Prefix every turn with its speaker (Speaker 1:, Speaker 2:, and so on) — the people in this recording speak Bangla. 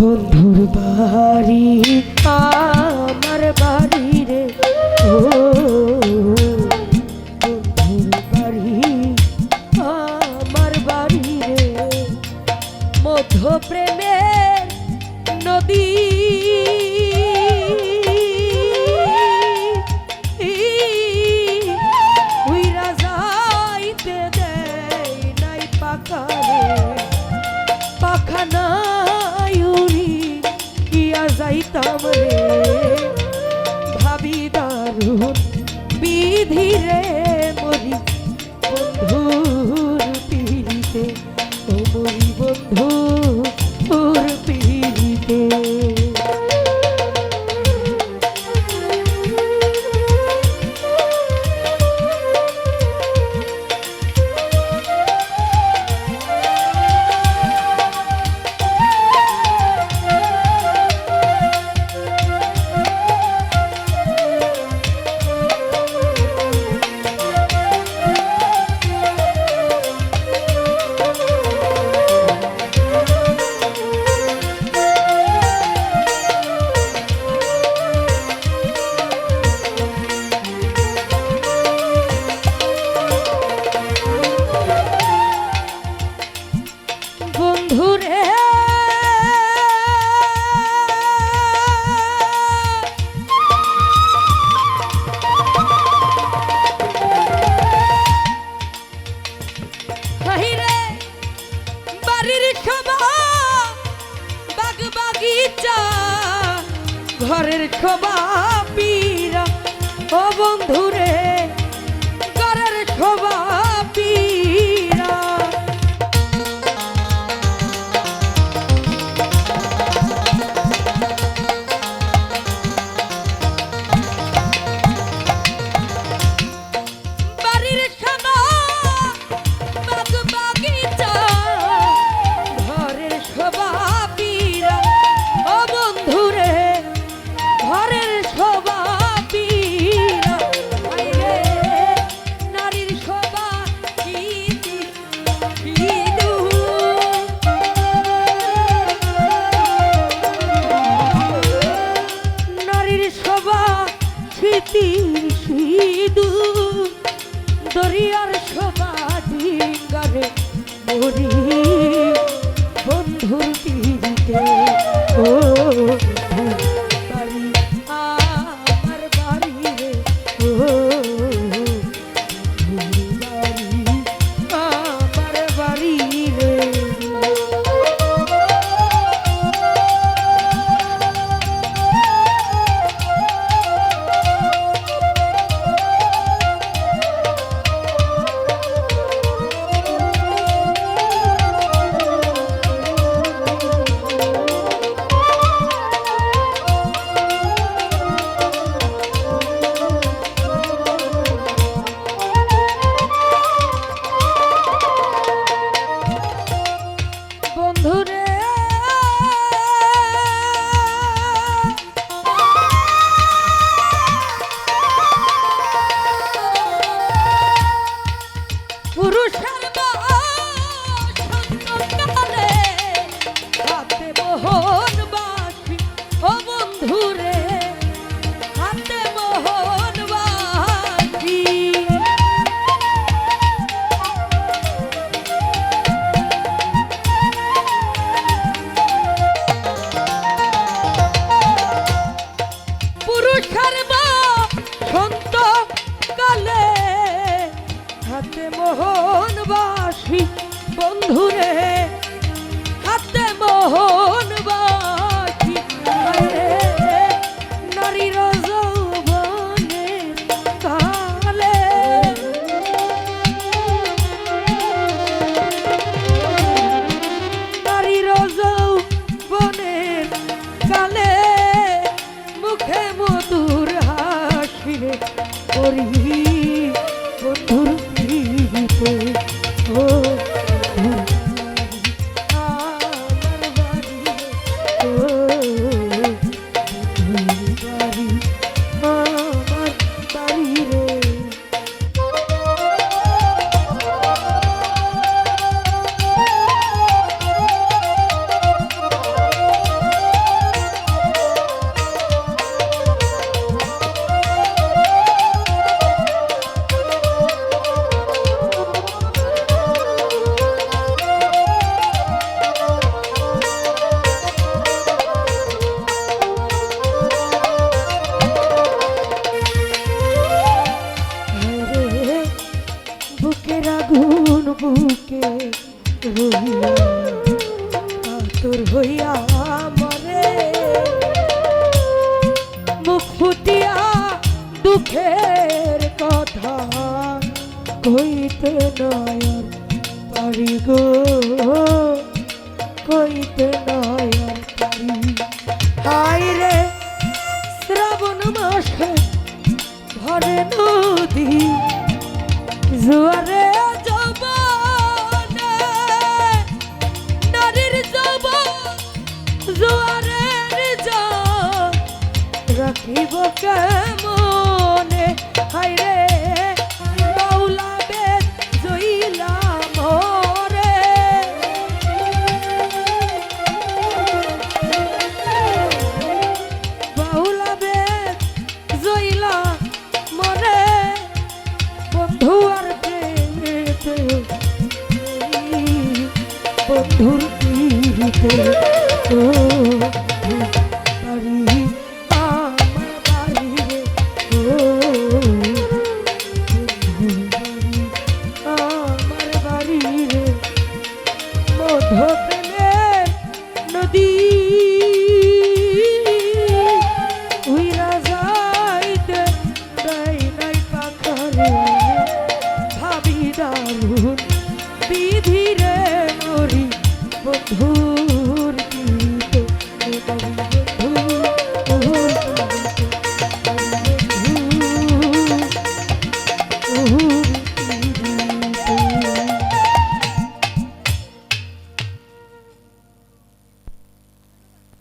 Speaker 1: বন্ধুর বাড়ি, আমার বাড়ি রে। ও, বন্ধুর বাড়ি, আমার বাড়ি রে। মধ্য প্রেমের নদী পাখানা পেতাম রে ভাবি দারুণ বিধি রে। মূর্খ বাপীরা ও বন্ধুর নদীর সিধু। দরিয়ার সবাজি গারে মরি বন্ধুর তীরিতে ঘুরে তোর হইয়া মরে। মুখ ফুটিয়া দুঃখের কথা কইতে নয় পারি গো কইতে নয় মধুর পীড়িতে। ও